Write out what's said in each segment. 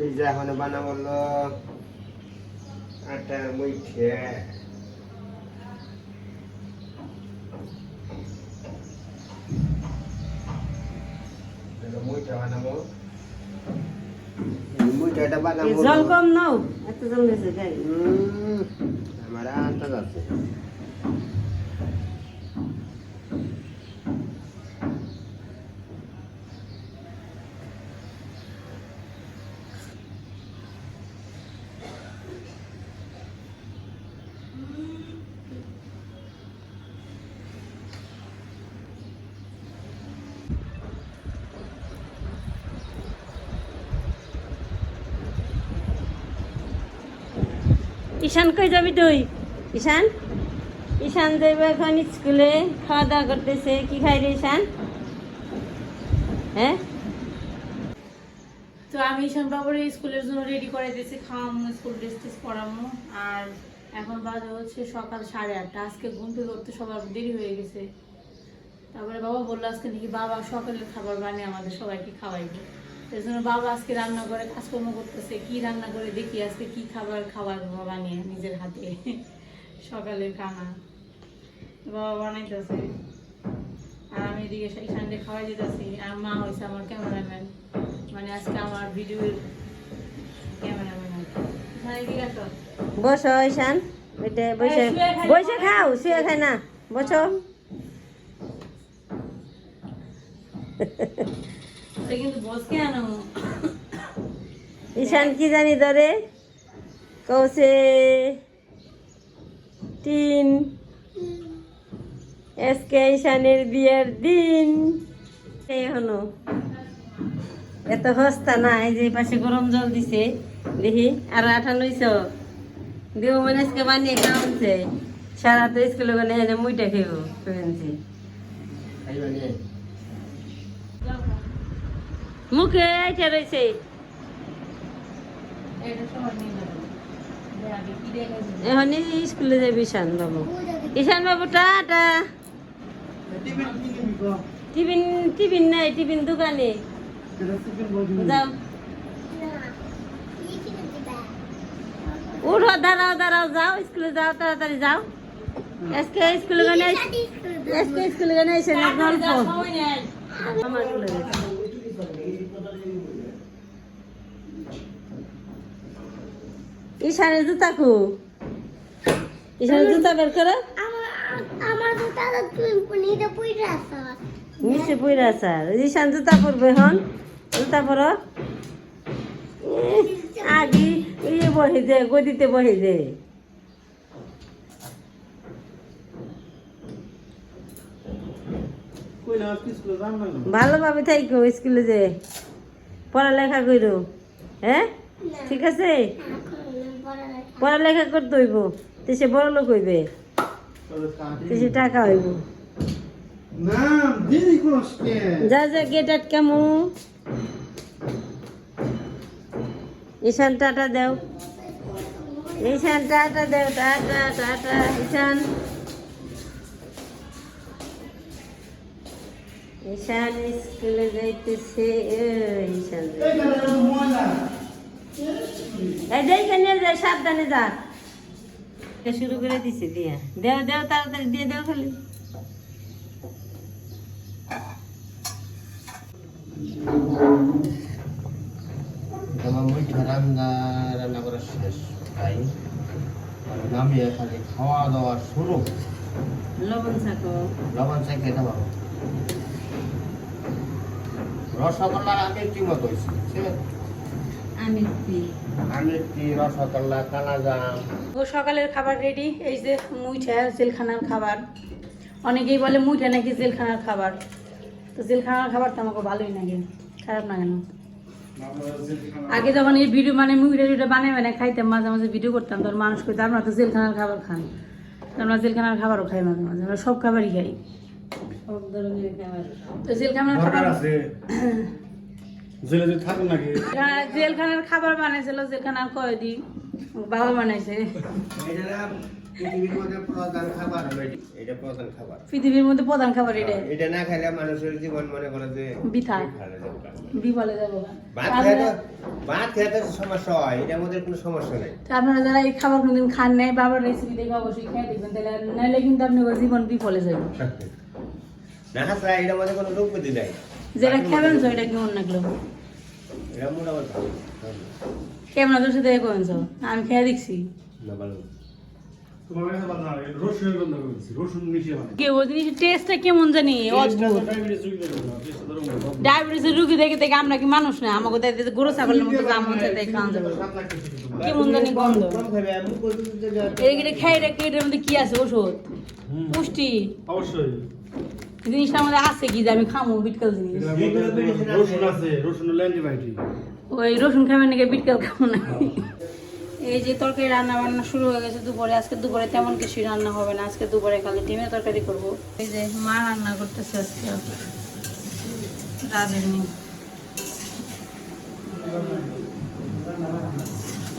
এই যে এখন বানাবো হলো আটার মুইঠে এগুলো বানাবো। বানাবো জল কম নাও এত জল গেছে আমার আন্দাজ আছে। ঈশান কই যাবি তুই? ঈশান? ঈশান যাইবে এখন স্কুলে খাওয়া দাওয়া করতেছে। কি খাই রে ঈশান? হ্যাঁ? তো আমি ঈশান বাবুর স্কুলের জন্য রেডি করে দিয়েছি খাওয়ামো স্কুল ড্রেস টেস পরামো আর এখন বাজে হচ্ছে সকাল সাড়ে আটটা। আজকে ঘুম থেকে উঠতে সবার দেরি হয়ে গেছে। তারপরে বাবা বলল, আজকে নাকি বাবা সকালের খাবার বানিয়ে আমাদের সবাইকে খাওয়াইবে। জন্য বাবা আজকে রান্না করে কাজকর্ম করতেছে কি রান্না করে দেখি আজকে কি খাবার খাবার বানিয়ে নিজের হাতে। সকালের খানা। বাবা বানাইতেছে। আর আমি এদিকে ঈশানকে খাওয়াই দিতেছি। আর মা হয়েছে আমার ক্যামেরাম্যান। মানে আজকে আমার ভিডিওর ক্যামেরাম্যান। বসো ঈশান। বসে বসে খাও শুয়ে খাই না। বসো এটা কিন্তু বসকে আনো ঈশান কি জানি ধরে? কৌছে তিন আজকে ঈশানের বিয়ের দিন। এই হলো। এত হস্তা না এই যে পাশে গরম জল দিছে দেখি আর আঠা লইছ দেব মানে আজকে বানিয়ে খাওয়াচ্ছে। সারা তো স্কুলে গেলে এনে মুইটা নে? মুখে আইটা রয়েছে এখন স্কুলে যাবে ঈশান বাবু। ঈশান বাবু টাটা। টিফিন টিফিন নাই টিফিন দোকানে। যাও। উঠো দাঁড়াও দাঁড়াও যাও স্কুলে যাও তাড়াতাড়ি যাও। আজকে স্কুলে গেলে আজকে স্কুলে গেলে এসে গল্প। আমার স্কুলে ঈশানের জুতা কু ঈশানের জুতা বের করো। আমার তো দাদা তুই নিতে পুইরা আসা নিচে পইরা স্যার ঈশান জুতা পরবে হন জুতা পরো। আগে ইয়ে বহে দে গদিতে বহে দে। ভালোভাবে থাইকো স্কুলে যে পড়ালেখা করো হ্যাঁ? ঠিক আছে? পড়ালেখা। করতে হইব তো সে বড় লোক হইবে দেশে টাকা হইব। যা যা গেট আটকামু ঈশান টাটা দেও। ঈশান টাটা দেও টাটা টাটা ঈশান। ঈশান স্কুলে যাইতেছে এ, ঈশান এই না এটা ময়লা এই যে এখানে যা সাবধানে যা। শুরু করে দিছি দিয়া। দেও দেও তাড়াতাড়ি দিয়ে দেও খালি। রান্না রান্না করা শেষ তাই। নামিয়ে খালি খাওয়া দাওয়া শুরু। লবণ থাকো লবণ চাই খেতে রসগোল্লা আমি কি মতো হয়েছে? রসগোল্লা কালাজাম সকালের খাবার রেডি এই যে মুইঠা জেলখানার খাবার। অনেকেই বলে মুইঠা নাকি জেলখানার খাবার। তো জেলখানার খাবার তো আমাকে ভালোই লাগে খারাপ না। কেন আগে যখন এই ভিডিও মানে মুইটা টুইটা বানাই বানাই খাইতাম মাঝে মাঝে ভিডিও করতাম তখন মানুষ কইতো আপনারা তো জেলখানার খাবার খান। আমরা জেলখানার খাবারও খাই মাঝে মাঝে আমরা সব খাবারই খাই। তো জেলখানার খাবার আছে। জেলে যদি থাকুন নাকি? হ্যাঁ, জেলখানার খাবার বানাইছিল জেলখানার কয়েদি বাবা বানাইছে। পৃথিবীর মধ্যে প্রধান খাবার এটা। প্রধান খাবার। পৃথিবীর মধ্যে প্রধান খাবার এটা এটা না খেলে মানুষের জীবন মনে করে যে বৃথা। বিফলে যাব। ভাত খেয়ে তো ভাত খেয়ে তো সমস্যা হয় এটার মধ্যে কোনো সমস্যা নেই। আপনারা যারা এই খাবার কোনোদিন খান নাই বাবার রেসিপি দেখে অবশ্যই খেয়ে দেখবেন। তাহলে নাহলে কিন্তু আপনার জীবন বিফলে যাবে। না হাসরা এটার মধ্যে কোনো রোগ ব্যাধি নাই যেটা খাবেন তো এটা কেমন লাগল? এটা মোটামুটি ভালো। কেমন তোর সাথে করেন আমি খেয়ে দেখছি। না ভালো। কেমন। ডায়াবেটিসের রুগী দেখে দেখে আমরা কি মানুষ না? আমাকে গরু ছাগলের মতো। কেমন জানি গন্ধ। এটা খেয়ে এটা কি এটার মধ্যে কি আছে? ওষুধ? পুষ্টি। অবশ্যই। জিনিসটা আমাদের আছে কি যে আমি খামো বিটকাল জিনিস রসুন আছে রসুন হলো অ্যান্টিবায়োটিক ওই রসুন খাবেন নাকি বিটকাল খাব না এই যে তরকারি রান্না বান্না শুরু হয়ে গেছে দুপুরে আজকে দুপুরে তেমন কিছুই রান্না হবে না আজকে দুপুরে খালি ডিমের তরকারি করব। এই যে মা রান্না করতেছে আজকে। রাজের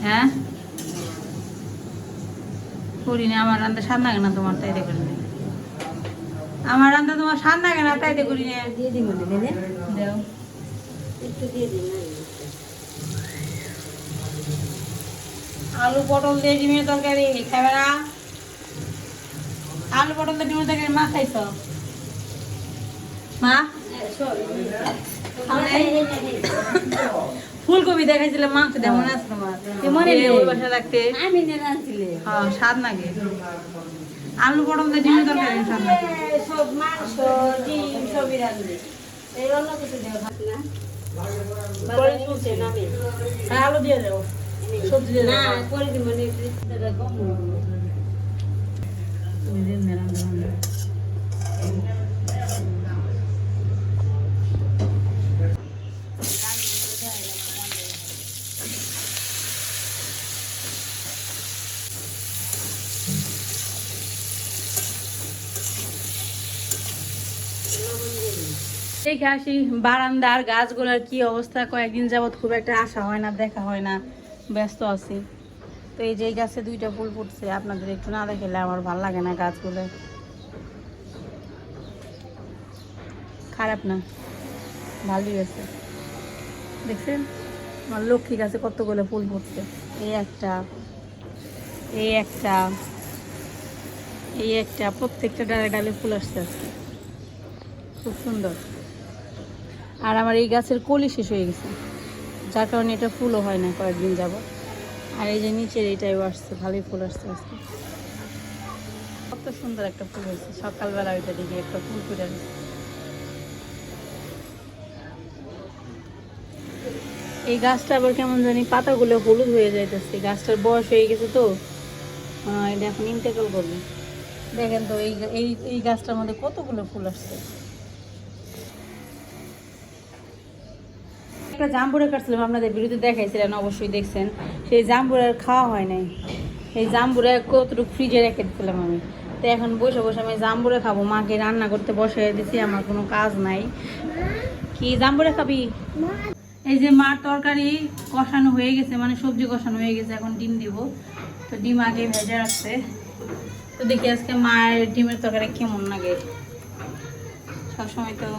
হ্যাঁ? করি না আমার রান্না সার লাগে না তোমার? তাই দেখে আমার রান্না তোমার সার লাগে না তাই দেখে করি না। দিয়ে দিই মনে দিদি দাও। একটু দিয়ে দিই আলু পটল দিয়ে ডিমের তরকারি খাবে না? আলু পটল দিয়ে ডিমের তরকারি মা খাইছ? মা? ফুলকপি দেখাইছিলে মাংস দিয়ে মনে আছে মনে ওই বাসা রাখতে আমি হ্যাঁ স্বাদ লাগে। আলু পটল দিয়ে ডিমের তরকারি ইনশাআল্লাহ। সব মাংস ডিম সবই রাখবে এই অন্য কিছু দেওয়া ভাত না? হ্যাঁ, আলু দিয়ে দেবো। সবজি দিয়ে না দেবো। করে দিব মানে এটা কম তুমি দিন না রান্না বান্না। দেখে আসি, বারান্দার গাছগুলোর কি অবস্থা, কয়েকদিন যাবৎ খুব একটা আসা হয় না, দেখা হয় না, ব্যস্ত আছি। তো এই যে গাছে দুইটা ফুল ফুটছে, আপনাদের একটু না দেখালে আমার ভালো লাগে না গাছগুলো। খারাপ না, ভালোই আছে দেখছেন? আমার লক্ষ্মী গাছে কতগুলো ফুল ফুটছে। এই একটা এই একটা এই একটা, প্রত্যেকটা ডালে ডালে ফুল আসছে আজকে। খুব সুন্দর। আর আমার এই গাছের কলি শেষ হয়ে গেছে। যার কারণে এটা ফুলও হয় না, কয়েকদিন যাব আর এই যে নিচের এইটাই আসছে, ভালোই ফুল আসছে আজকে। কত সুন্দর একটা ফুল হয়েছে। সকালবেলা ওইটা দিকে একটা ফুল ফুটে এই গাছটা আবার কেমন জানি পাতাগুলো হলুদ হয়ে যাইতেছে। গাছটার বয়স হয়ে গেছে তো। এটা এখন ইন্তেকাল করবে। দেখেন তো এই এই গাছটার মধ্যে কতগুলো ফুল আসছে। একটা জাম্বুরা কাটছিলাম, আপনাদের বিরুদ্ধে দেখাইছিলেন, অবশ্যই দেখছেন। সেই জাম্বুরার খাওয়া হয় নাই। এই জাম্বুরা কতটুকু ফ্রিজে রেখে দিয়েছিলাম আমি। তো এখন বসে বসে আমি জাম্বুরা খাব। মাকে রান্না করতে বসে দিছি, আমার কোনো কাজ নাই। কি জাম্বুরা খাবি? এই যে মার তরকারি কষানো হয়ে গেছে মানে সবজি কষানো হয়ে গেছে, এখন ডিম দিব। তো ডিম আগে ভেজে রাখছে। তো দেখি আজকে মায়ের ডিমের তরকারি কেমন লাগে। সবসময় তো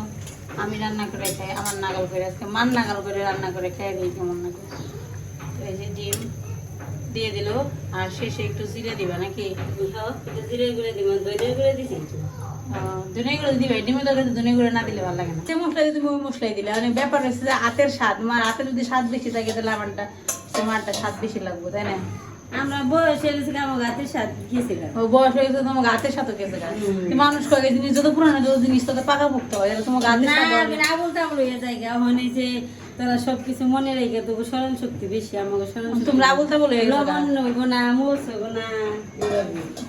আমি রান্না করে খাই আমার নাগাল করে আজকে মান নাগাল করে রান্না করে খাই দিই কেমন লাগে? এই যে ডিম দিয়ে দিল আর শেষে একটু জিরে দিবা নাকি? জিরে গুঁড়ে দিব দই গুঁড়ে দিছি? ধনে গুঁড়ো দিবে ডিমের তরকারি ধনে গুঁড়ো না দিলে ভালো লাগে না। যে মশলা দিয়ে তুমি ওই মশলাই দিলে মানে ব্যাপার হচ্ছে যে হাতের স্বাদ মার হাতে যদি স্বাদ বেশি থাকে তাহলে আমারটা সে মারটা স্বাদ বেশি লাগবে তাই না? আমরা বয়স হয়ে গেছে আমার গাছের সাথে গেছিলাম। ও বয়স হয়ে গেছে তোমার হাতের সাথে গেছে মানুষ কয়েক জিনিস যত পুরানো যত জিনিস তত পাকা পোক্ত হয় তাহলে তোমার হাতের না স্বাদ হবে। আবুল তাবুল হয়ে যে তোরা সবকিছু মনে রেখে তবু স্মরণ শক্তি বেশি আমাকে স্মরণ তোমরা আবুল তাবুল লবণ হইব না মোচ হইব না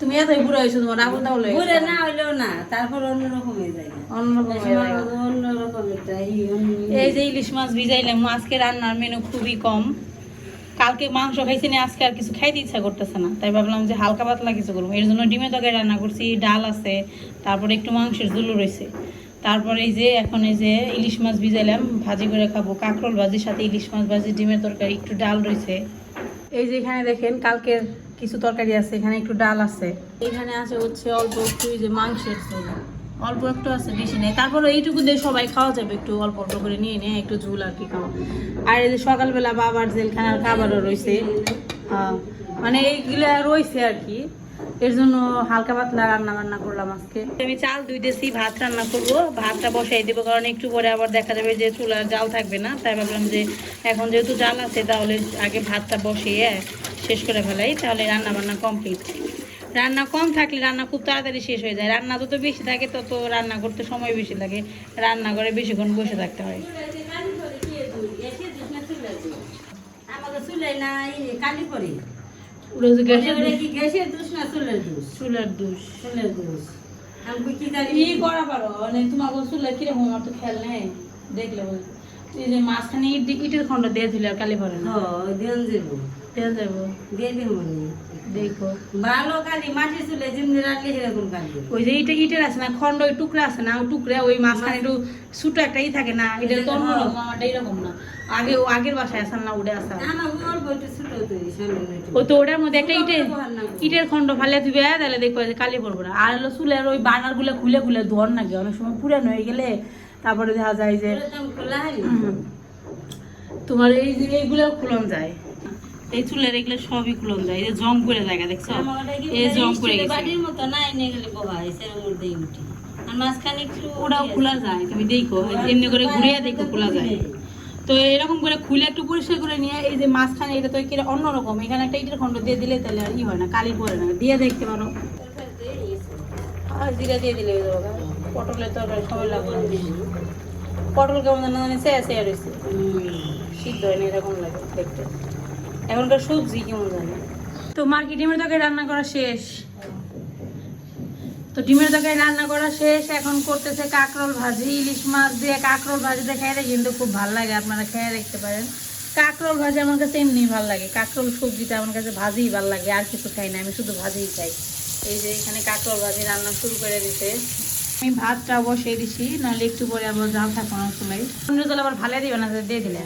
তুমি এতই বুড়ো হয়েছো তোমার আবুল না হইলেও না তারপর অন্যরকম হয়ে যায় অন্যরকম। অন্যরকম একটা এই যে ইলিশ মাছ ভিজাইলাম আজকে রান্নার মেনু খুবই কম। কালকে মাংস খাইছি না, আজকে আর কিছু খাইতে ইচ্ছা করতেছে না। তাই ভাবলাম যে হালকা পাতলা কিছু করব। এর জন্য ডিমের তরকারি রান্না করছি, ডাল আছে, তারপরে একটু মাংসের ঝুলো রয়েছে। তারপরে এই যে, এখন এই যে ইলিশ মাছ ভিজাইলাম, ভাজি করে খাব। কাঁকরোল ভাজির সাথে ইলিশ মাছ ভাজি, ডিমের তরকারি, একটু ডাল রয়েছে। এই যে এখানে দেখেন, কালকের কিছু তরকারি আছে, এখানে একটু ডাল আছে। এখানে আছে হচ্ছে অল্প একটু যে মাংসের ঝোল। অল্প একটু আছে, বেশি নেই। তারপর এইটুকু দিয়ে সবাই খাওয়া যাবে, একটু অল্প অল্প করে নিয়ে নিয়ে, একটু ঝুল আর কি খাওয়া। আর এই যে সকালবেলা বাবার জেলখানার খাবারও রয়েছে। মানে এইগুলা রয়েছে আর কি। এর জন্য হালকা পাতলা রান্না বান্না করলাম আজকে। আমি চাল ধুইতেছি, ভাত রান্না করব। ভাতটা বসাই দেবো, কারণ একটু পরে আবার দেখা যাবে যে চুলার জাল থাকবে না। তাই ভাবলাম যে এখন যেহেতু জাল আছে, তাহলে আগে ভাতটা বসিয়ে শেষ করে ফেলাই, তাহলে রান্না বান্না কমপ্লিট রান্না কম থাকলে রান্না খুব তাড়াতাড়ি শেষ হয়ে যায়। রান্না যত বেশি থাকে তত রান্না করতে সময় বেশি লাগে। রান্না করে বেশিক্ষণ বসে থাকতে হয়। পরে পারো দেখলে বল। এই যে মাঝখানে ইট ইটের খন্ড দিয়ে দিলে আর কালি ভরে না? দিন যাব দিয়ে যাব দিয়ে দিব মনে দেখো। ভালো কালি চুলে জিমনি রাখলে সেরকম কালি। ওই যে ইটা ইটের আছে না খন্ড ওই টুকরা আছে না ওই টুকরা ওই মাঝখানে একটু ছোট একটা ই থাকে না এটা তো অন্যরকম আমারটা এরকম না। আগে আগের বাসায় না অল্প একটু ছোট। ওই তো ওটার মধ্যে একটা ইটের ইটের খন্ড ফালে দিবে তাহলে দেখব যে কালি পড়ব না। আর হলো চুলের ওই বানারগুলো খুলে খুলে ধর নাকি অনেক সময় পুরানো হয়ে গেলে তারপরে দেখা যায় যে। তোমার এই এইগুলো খুলন যায়। এই চুলের এগুলো সবই খুলন যায়। এই যে জং করে জায়গা দেখছ? এই জং করে গেছে। বাটির মতো না এনে গেলে বাবা এসের উঠি আর মাঝখানে একটু ওটাও খোলা যায় তুমি দেখো এমনি করে ঘুরিয়ে দেখো খোলা যায়। তো এরকম করে খুলে একটু পরিষ্কার করে নিয়ে এই যে মাঝখানে এটা তো কিরা অন্যরকম এখানে একটা ইটের খন্ড দিয়ে দিলে তাহলে আর ই হয় না কালি পরে না দিয়ে দেখতে পারো। আর জিরা দিয়ে দিলে। পটলের তরকারি সময় লাগবে। পটল কেমন মানে চেয়া চেয়া রয়েছে। সিদ্ধ হয় না এরকম লাগে দেখতে। এখনকার সবজি কেমন জানে? তো মার্কেট ডিমের তরকারি রান্না করা শেষ? তো ডিমের তরকারি রান্না করা শেষ, এখন করতেছে কাঁকরোল ভাজি, ইলিশ মাছ দিয়ে কাঁকরোল ভাজিতে খেয়ে কিন্তু খুব ভালো লাগে, আপনারা খেয়ে দেখতে পারেন। কাঁকরোল ভাজি আমার কাছে এমনি ভালো লাগে, কাঁকরোল সবজিটা আমার কাছে ভাজিই ভালো লাগে, আর কিছু খাই না, আমি শুধু ভাজিই খাই। এই যে এখানে কাঁকরোল ভাজি রান্না শুরু করে দিতে আমি ভাতটা বসিয়ে দিছি নাহলে একটু পরে আবার জাল থাকব না সময় অন্য জল আবার ভালো দিবে না দিয়ে দিলে।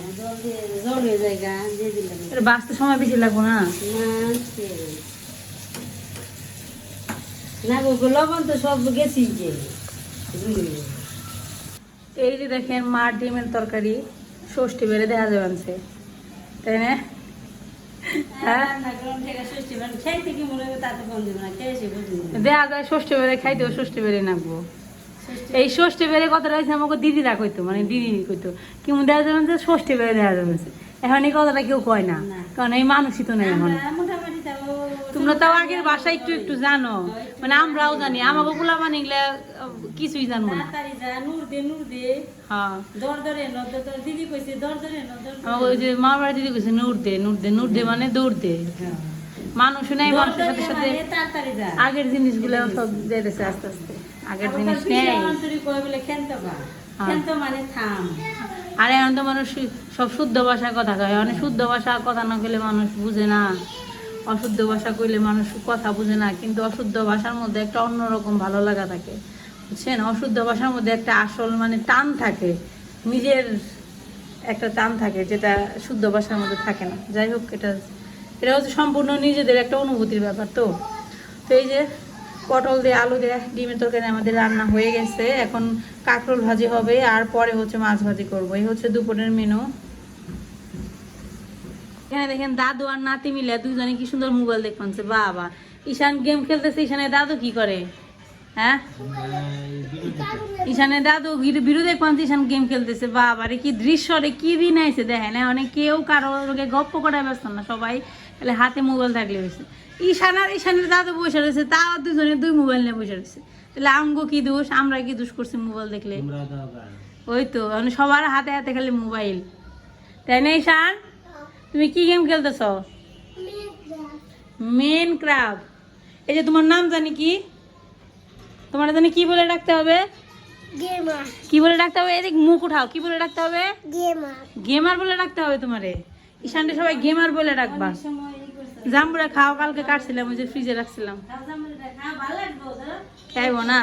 জল হয়ে যায় দিয়ে এটা বাঁচতে সময় বেশি লাগবো না। না গো লবণ তো সব গেছি যে। এই যে দেখেন মা ডিমের তরকারি ষষ্ঠী বেড়ে দেখা যাবে আনছে। তাই না? হ্যাঁ? দেখা যায় ষষ্ঠী বেড়ে খাইতেও ষষ্ঠী বেড়ে নাকবো। এই ষষ্ঠী বেড়ে কথাটা হয়েছে আমাকে দিদিরা কইতো মানে দিদি কইতো। কেমন দেখা যাবে যে ষষ্ঠী বেড়ে দেখা যাবে এখন এই কথাটা কেউ কয় না কারণ এই মানুষই তো নেই এখন। তোমরা তাও আগের একটু একটু জানো মানে আমরাও জানি। আমাকে পোলা বানিয়ে কিছুই জানব না। হ্যাঁ। দর দিদি কইছে নূর দে নূর দে নূর দে মানে দৌড় দে। মানুষ নাই মানুষের সাথে সাথে আগের জিনিসগুলো সব দিয়ে দিছে আস্তে আস্তে। আগের জিনিস নেই। মানে আর এখন তো মানুষ সব শুদ্ধ ভাষায় কথা কয়? মানে শুদ্ধ ভাষা কথা না কইলে মানুষ বুঝে না। অশুদ্ধ ভাষা কইলে মানুষ কথা বুঝে না। কিন্তু অশুদ্ধ ভাষার মধ্যে একটা অন্যরকম ভালো লাগা থাকে। বুঝছেন? অশুদ্ধ ভাষার মধ্যে একটা আসল মানে টান থাকে। নিজের একটা টান থাকে যেটা শুদ্ধ ভাষার মধ্যে থাকে না। যাই হোক এটা এটা হচ্ছে সম্পূর্ণ নিজেদের একটা অনুভূতির ব্যাপার তো। তো এই যে পটল দিয়ে আলু দিয়ে ডিমের তরকারি আমাদের রান্না হয়ে গেছে। এখন কাঁকরোল ভাজি হবে, আর পরে হচ্ছে মাছ ভাজি করব। এই হচ্ছে দুপুরের মেনু। এখানে দেখেন দাদু আর নাতি মিলে দুজনে কি সুন্দর মোবাইল দেখছে বাবা। ঈশান গেম খেলতেছে ঈশানে দাদু কি করে? হ্যাঁ? ঈশানের দাদু বিরুদ্ধে পান্তি ঈশান গেম খেলতেছে, বাবা রে, কি দৃশ্য রে, কি দিন আইছে দেখেন। অনেক কেউ কারও গপ্প করায় ব্যস্ত না, সবাই তাহলে হাতে মোবাইল থাকলে হয়েছে। ঈশান আর ঈশানের দাদু বসে রয়েছে তাও দুজনে দুই মোবাইল নিয়ে বসে রয়েছে। তাহলে আমগো কি দোষ? আমরা কি দোষ করছি মোবাইল দেখলে? তোমরা দাও গান। ওই তো মানে সবার হাতে হাতে খালি মোবাইল। তাই না ঈশান? তুমি কি গেম খেলতেছ? মেন ক্রাফ এই যে তোমার নাম জানি কি? তোমার জানি কি বলে ডাকতে হবে? কি বলে ডাকতে হবে? এদিক মুখ উঠাও কি বলে ডাকতে হবে? গেমার গেমার বলে ডাকতে হবে তোমারে। ঈশানটা সবাই গেমার বলে ডাকবা। জাম্বুরা খাওয়া কালকে কাটছিলাম ওই যে ফ্রিজে রাখছিলাম। খাইব ওদের। খাইবো না?